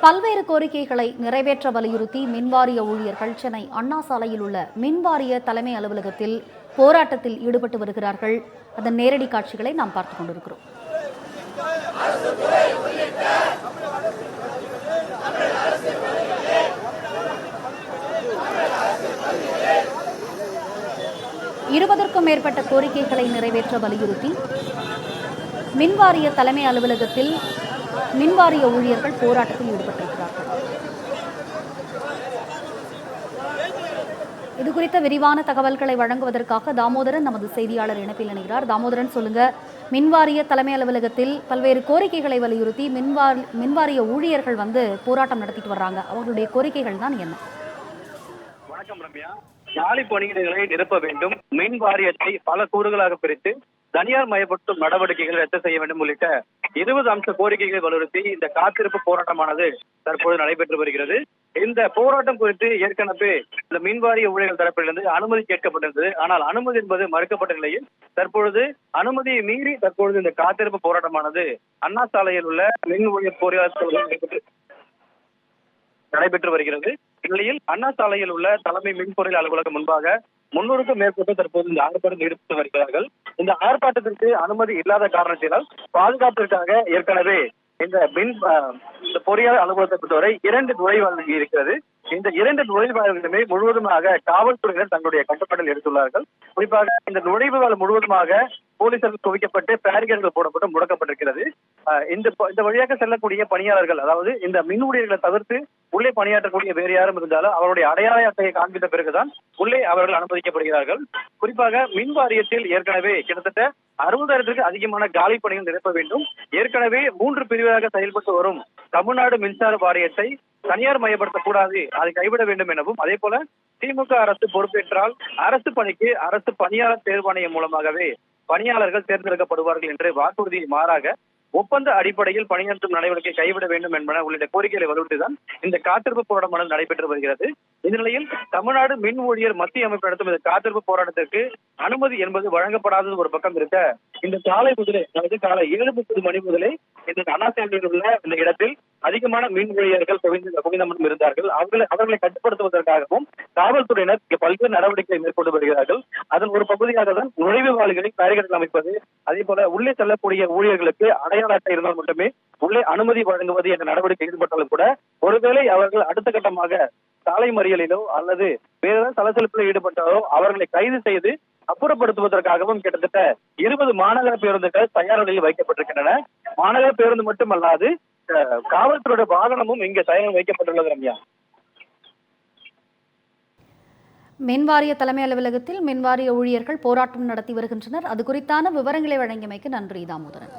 பல்வேறு கோரிக்கைகளை நிறைவேற்ற வலியுறுத்தி மின்வாரிய ஊழியர்கள் சென்னை அண்ணா சாலையில் உள்ள மின்வாரிய தலைமை அலுவலகத்தில் போராட்டத்தில் ஈடுபட்டு வருகிறார்கள். அதன் நேரடி காட்சிகளை நாம் பார்த்துக் கொண்டிருக்கிறோம். இருபதற்கும் மேற்பட்ட கோரிக்கைகளை நிறைவேற்ற வலியுறுத்தி மின்வாரிய தலைமை அலுவலகத்தில் மின்வாரிய ஊழியர்கள் போராட்டத்தில் ஈடுபட்டிருக்கிறார்கள். இது குறித்த விரிவான தகவல்களை வழங்குவதற்காக தாமோதரன் நமது செய்தியாளர் இணைப்பில் இணைகிறார். தாமோதரன் சொல்லுங்க. மின்வாரிய தலைமை அலுவலகத்தில் பல்வேறு கோரிக்கைகளை வலியுறுத்தி மின்வார் மின்வாரிய ஊழியர்கள் வந்து போராட்டம் நடத்திட்டு வர்றாங்க. அவர்களுடைய கோரிக்கைகள் தான் என்ன? வணக்கம் ரம்யா. காலி பணியிடங்களை நிரப்ப வேண்டும். மின் வாரியத்தை பல கூறுகளாக பிரித்து தனியார் மயப்படுத்தும் நடவடிக்கைகள் ரத்து செய்ய வேண்டும் உள்ளிட்ட இருபது அம்ச கோரிக்கைகளை வலியுறுத்தி இந்த காத்திருப்பு போராட்டமானது தற்போது நடைபெற்று வருகிறது. இந்த போராட்டம் குறித்து ஏற்கனவே இந்த மின்வாரிய ஊழியர்கள் தரப்பிலிருந்து அனுமதி கேட்கப்பட்டிருந்தது. ஆனால் அனுமதி என்பது மறுக்கப்பட்ட நிலையில் தற்பொழுது அனுமதியை மீறி தற்பொழுது இந்த காத்திருப்பு போராட்டமானது அண்ணா சாலையில் உள்ள மின் ஊழியர் போராட்டம் நடைபெற்று வருகிறது. இந்நிலையில் அண்ணா சாலையில் உள்ள தலைமை மின்பொருள் அலுவலகம் முன்பாக முன்னூறுக்கும் மேற்பட்டு தற்போது இந்த ஆர்ப்பாட்டம் ஈடுபட்டு வருகிறார்கள். இந்த ஆர்ப்பாட்டத்திற்கு அனுமதி இல்லாத காரணத்தினால் பாதுகாப்பிற்காக ஏற்கனவே இந்த மின் இந்த பொறியாளர் அலுவலகத்தை பொறுத்தவரை இரண்டு நுழைவாயில் இருக்கிறது இந்த இரண்டு நுழைவாயில்களுமே முழுவதுமாக காவல்துறையினர் தங்களுடைய கட்டுப்பாட்டில் எடுத்துள்ளார்கள். குறிப்பாக இந்த நுழைவுகள் முழுவதுமாக போலீசார்கள் குவிக்கப்பட்டு பேரிகேடுகள் போடப்பட்டு முடக்கப்பட்டிருக்கிறது. இந்த இந்த வழியாக செல்லக்கூடிய பணியாளர்கள் அதாவது இந்த மின் ஊழியர்களை தவிர்த்து உள்ளே பணியாற்றக்கூடிய வேறு யாரும் இருந்தாலும் அவருடைய அடையாள அட்டையை காண்பித்த பிறகுதான் உள்ளே அவர்கள் அனுமதிக்கப்படுகிறார்கள். குறிப்பாக மின் வாரியத்தில் ஏற்கனவே கிட்டத்தட்ட அறுபதாயிரத்திற்கு அதிகமான காலி பணிகள் நிரப்ப வேண்டும். ஏற்கனவே மூன்று பிரிவாக செயல்பட்டு வரும் தமிழ்நாடு மின்சார வாரியத்தை தனியார் மயப்படுத்தக்கூடாது அதை கைவிட வேண்டும் எனவும் அதே போல திமுக அரசு பொறுப்பேற்றால் அரசு பணிக்கு அரசு பணியாளர் தேர்வாணையம் மூலமாகவே பணியாளர்கள் தேர்ந்தெடுக்கப்படுவார்கள் என்று வாக்குறுதியை மாறாக ஒப்பந்த அடிப்படையில் பணியாற்றும் நடவடிக்கை கைவிட வேண்டும் என்பன உள்ளிட்ட கோரிக்கைகளை வலியுறுத்திதான் இந்த காத்திருப்பு போராட்டமானது நடைபெற்று வருகிறது. இந்த நிலையில் தமிழ்நாடு மின் ஊழியர் மத்திய அமைப்பு நடத்தும் இந்த காத்திருப்பு போராட்டத்திற்கு அனுமதி என்பது வழங்கப்படாதது ஒரு பக்கம் இருக்க இந்த காலை முதலே அதாவது காலை ஏழு முப்பது மணி முதலே இந்த அண்ணா உள்ள இந்த இடத்தில் அதிகமான மின் ஊழியர்கள் குவிந்து இருந்தார்கள். அவர்களை அவர்களை கட்டுப்படுத்துவதற்காகவும் காவல்துறையினர் இங்கே பல்வேறு நடவடிக்கைகளை மேற்கொண்டு வருகிறார்கள். அதன் ஒரு பகுதியாக தான் நுழைவு பேரிகர்கள் அமைப்பது. அதே போல உள்ளே செல்லக்கூடிய ஊழியர்களுக்கு அடையாள அட்டை இருந்தால் மட்டுமே உள்ளே அனுமதி வழங்குவது என்ற நடவடிக்கை ஈடுபட்டாலும் கூட ஒருவேளை அவர்கள் அடுத்த கட்டமாக சாலை மறியலிலோ அல்லது வேறு ஏதாவது சலசலப்பில் ஈடுபட்டாலோ அவர்களை கைது செய்து அப்புறப்படுத்துவதற்காகவும் கிட்டத்தட்ட இருபது மாநகர பேருந்துகள் தயார் நிலையில் வைக்கப்பட்டிருக்கின்றன. மாநகர பேருந்து மட்டுமல்லாது அஹ், காவல்துறையோட வாகனமும் இங்கே சயனம் வைக்கப்பட்டுள்ளது ரம்யா. மின்வாரிய தலைமை அலுவலகத்தில் மின்வாரிய ஊழியர்கள் போராட்டம் நடத்தி வருகின்றனர். அது குறித்தான விவரங்களை வழங்கியமைக்கு நன்றி தாமோதரன்.